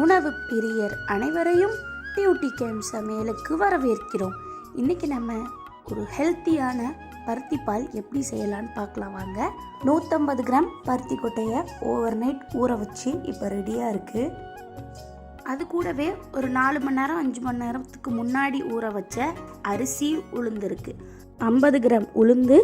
உணவு பிரியர் அனைவரையும் டியூட்டி கேம் சமையலுக்கு வரவேற்கிறோம். இன்றைக்கி நம்ம ஒரு ஹெல்த்தியான பருத்தி பால் எப்படி செய்யலான்னு பார்க்கலாம் வாங்க. நூற்றம்பது கிராம் பருத்தி கொட்டையை ஓவர் நைட் ஊற வச்சு இப்போ ரெடியாக இருக்குது அது கூடவே ஒரு நாலு மணி நேரம் அஞ்சு மணி நேரத்துக்கு முன்னாடி ஊற வச்ச அரிசி உளுந்துருக்கு. ஐம்பது கிராம் உளுந்து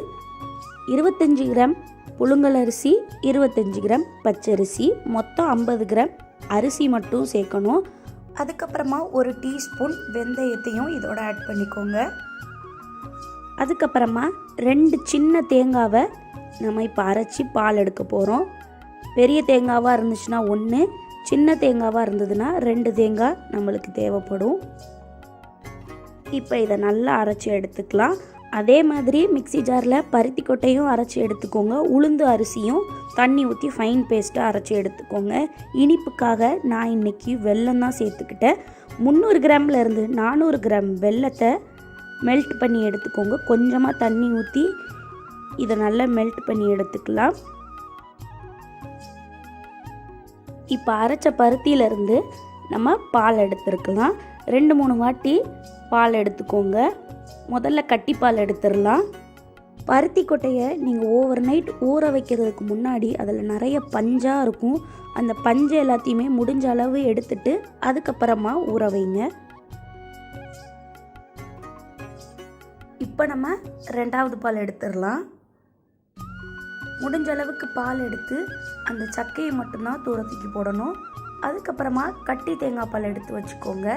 இருபத்தஞ்சி கிராம் புழுங்கல் அரிசி இருபத்தஞ்சி கிராம் பச்சரிசி மொத்தம் ஐம்பது கிராம் அரிசி மட்டும் சேர்க்கணும். அதுக்கப்புறமா ஒரு டீஸ்பூன் வெந்தயத்தையும் இதோட ஆட் பண்ணிக்கோங்க. அதுக்கப்புறமா ரெண்டு சின்ன தேங்காவை நம்ம இப்போ அரைச்சி பால் எடுக்க போகிறோம் பெரிய தேங்காவாக இருந்துச்சுன்னா ஒன்று சின்ன தேங்காவாக இருந்ததுன்னா ரெண்டு தேங்காய் நம்மளுக்கு தேவைப்படும். இப்போ இதை நல்லா அரைச்சி எடுத்துக்கலாம். அதே மாதிரி மிக்ஸி ஜாரில் பருத்தி கொட்டையும் அரைச்சி எடுத்துக்கோங்க. உளுந்து அரிசியும் தண்ணி ஊற்றி ஃபைன் பேஸ்ட்டாக அரைச்சி எடுத்துக்கோங்க. இனிப்புக்காக நான் இன்றைக்கி வெல்லம் தான் சேர்த்துக்கிட்டேன். முந்நூறு கிராம்லேருந்து நானூறு கிராம் வெல்லத்தை மெல்ட் பண்ணி எடுத்துக்கோங்க. கொஞ்சமாக தண்ணி ஊற்றி இதை நல்லா மெல்ட் பண்ணி எடுத்துக்கலாம். இப்போ அரைச்ச பருத்தியிலேருந்து நம்ம பால் எடுத்துருக்கலாம். ரெண்டு மூணு வாட்டி பால் எடுத்துக்கோங்க. முதல்ல கட்டி பால் எடுத்துடலாம். பருத்தி கொட்டையை நீங்கள் ஓவர் நைட் ஊற வைக்கிறதுக்கு முன்னாடி அதில் நிறைய பஞ்சாக இருக்கும். அந்த பஞ்சை எல்லாத்தையுமே முடிஞ்ச அளவு எடுத்துட்டு அதுக்கப்புறமா ஊற வைங்க. இப்போ நம்ம ரெண்டாவது பால் எடுத்துடலாம். முடிஞ்ச அளவுக்கு பால் எடுத்து அந்த சக்கையை மட்டும்தான் தூரத்துக்கு போடணும். அதுக்கப்புறமா கட்டி தேங்காய் பால் எடுத்து வச்சுக்கோங்க.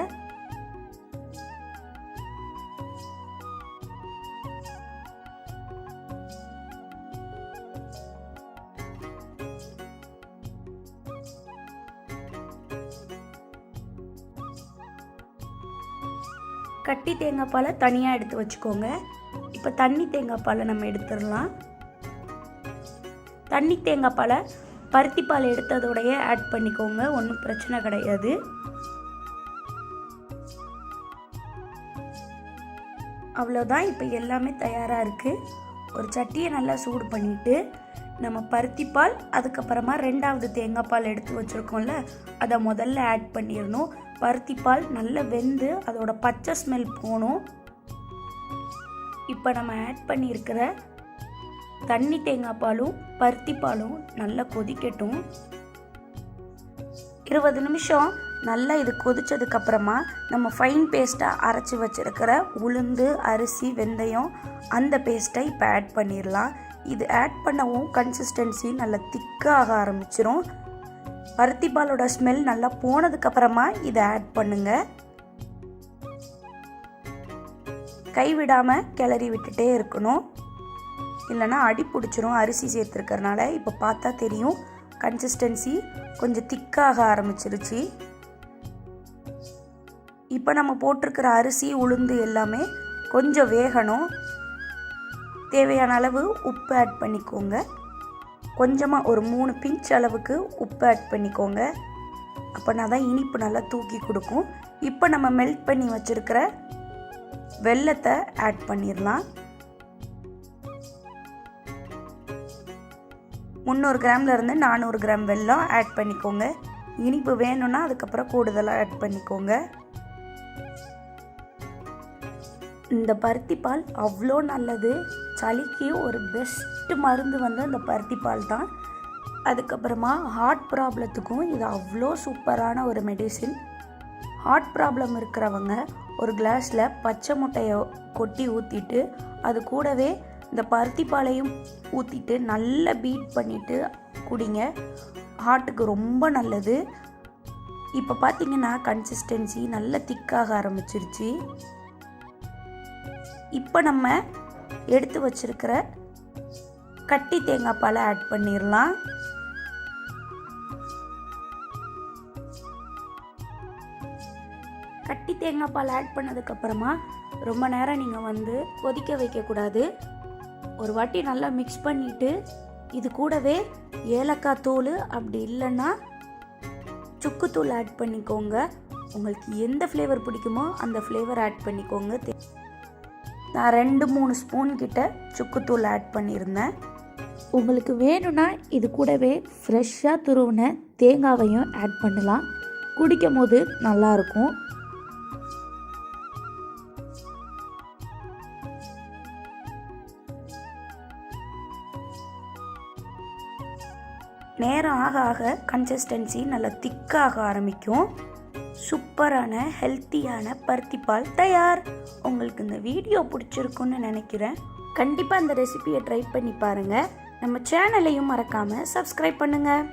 கட்டி தேங்காய் பாலை தனியாக எடுத்து வச்சுக்கோங்க. இப்போ தண்ணி தேங்காய் பாலை நம்ம எடுத்துடலாம். தண்ணி தேங்காய் பாலை பருத்தி பால் எடுத்ததோடைய ஆட் பண்ணிக்கோங்க. ஒன்றும் பிரச்சனை கிடையாது. அவ்வளோதான் இப்போ எல்லாமே தயாராக இருக்குது ஒரு சட்டியை நல்லா சூடு பண்ணிவிட்டு நம்ம பருத்தி பால் அதுக்கப்புறமா ரெண்டாவது தேங்காய் பால் எடுத்து வச்சுருக்கோம்ல அதை முதல்ல ஆட் பண்ணிடணும். பருத்திப்பால் நல்லா வெந்து அதோட பச்சை ஸ்மெல் போகணும் இப்போ நம்ம ஆட் பண்ணியிருக்கிற தண்ணி தேங்காய் பாலும் பருத்தி பாலும் நல்லா கொதிக்கட்டும். இருபது நிமிஷம் நல்லா இது கொதித்ததுக்கப்புறமா நம்ம ஃபைன் பேஸ்ட்டாக அரைச்சி வச்சிருக்கிற உளுந்து அரிசி வெந்தயம் அந்த பேஸ்ட்டை இப்போ ஆட் பண்ணிடலாம் இது ஆட் பண்ணவும் கன்சிஸ்டன்சி நல்லா திக்காக ஆரம்பிச்சிரும். பருத்தி பாலோட ஸ்மெல் நல்லா போனதுக்கு அப்புறமா இதை ஆட் பண்ணுங்க. கைவிடாமல் கிளறி விட்டுட்டே இருக்கணும். இல்லைன்னா அடி பிடிச்சிரும் அரிசி சேர்த்துருக்கறனால இப்போ பார்த்தா தெரியும் கன்சிஸ்டன்சி கொஞ்சம் திக்காக ஆரம்பிச்சிருச்சு. இப்போ நம்ம போட்டிருக்கிற அரிசி உளுந்து எல்லாமே கொஞ்சம் வேகணும். தேவையான அளவு உப்பு ஆட் பண்ணிக்கோங்க. கொஞ்சமாக ஒரு மூணு பிஞ்ச் அளவுக்கு உப்பு ஆட் பண்ணிக்கோங்க. அப்போனா தான் இனிப்பு நல்லா தூக்கி கொடுக்கும். இப்போ நம்ம மெல்ட் பண்ணி வச்சுருக்கிற வெல்லத்தை ஆட் பண்ணிடலாம். முந்நூறு கிராம்ல இருந்து நானூறு கிராம் வெல்லம் ஆட் பண்ணிக்கோங்க. இனிப்பு வேணும்னா அதுக்கப்புறம் கூடுதலாக ஆட் பண்ணிக்கோங்க. இந்த பருத்தி பால் அவ்வளோ நல்லது. சளிக்கு ஒரு பெஸ்ட்டு மருந்து வந்து அந்த பருத்தி பால் தான். அதுக்கப்புறமா ஹார்ட் ப்ராப்ளத்துக்கும் இது அவ்வளோ சூப்பரான ஒரு மெடிசின் ஹார்ட் ப்ராப்ளம் இருக்கிறவங்க ஒரு கிளாஸில் பச்சை முட்டையை கொட்டி ஊற்றிட்டு அது கூடவே இந்த பருத்தி பாலையும் ஊற்றிட்டு நல்லா பீட் பண்ணிவிட்டு குடிங்க. ஹார்ட்டுக்கு ரொம்ப நல்லது. இப்போ பார்த்தீங்கன்னா கன்சிஸ்டன்சி நல்ல திக்காக ஆரம்பிச்சிருச்சு. இப்போ நம்ம எடுத்து வச்சிருக்கிற கட்டி தேங்காய் பாலை ஆட் பண்ணிடலாம் கட்டி தேங்காய் பால் ஆட் பண்ணதுக்கப்புறமா ரொம்ப நேரம் நீங்கள் வந்து கொதிக்க வைக்கக்கூடாது ஒரு வாட்டி நல்லா மிக்ஸ் பண்ணிவிட்டு இது கூடவே ஏலக்காய் தூள் அப்படி இல்லைன்னா சுக்குத்தூள் ஆட் பண்ணிக்கோங்க. உங்களுக்கு எந்த ஃப்ளேவர் பிடிக்குமோ அந்த ஃப்ளேவர் ஆட் பண்ணிக்கோங்க. நான் ரெண்டு மூணு ஸ்பூன் கிட்ட சுக்குத்தூள் ஆட் பண்ணியிருந்தேன். உங்களுக்கு வேணும்னா இது கூடவே ஃப்ரெஷ்ஷாக துருவின தேங்காவையும் ஆட் பண்ணலாம். குடிக்கும் போது நல்லாயிருக்கும். நேரம் ஆக ஆக கன்சிஸ்டன்சி நல்லா திக்காக ஆரம்பிக்கும். சூப்பரான ஹெல்த்தியான பருத்திப்பால் தயார். உங்களுக்கு இந்த வீடியோ பிடிச்சிருக்குன்னு நினைக்கிறேன். கண்டிப்பாக இந்த ரெசிபியை ட்ரை பண்ணி பாருங்கள் நம்ம சேனலையும் மறக்காமல் சப்ஸ்கிரைப் பண்ணுங்கள்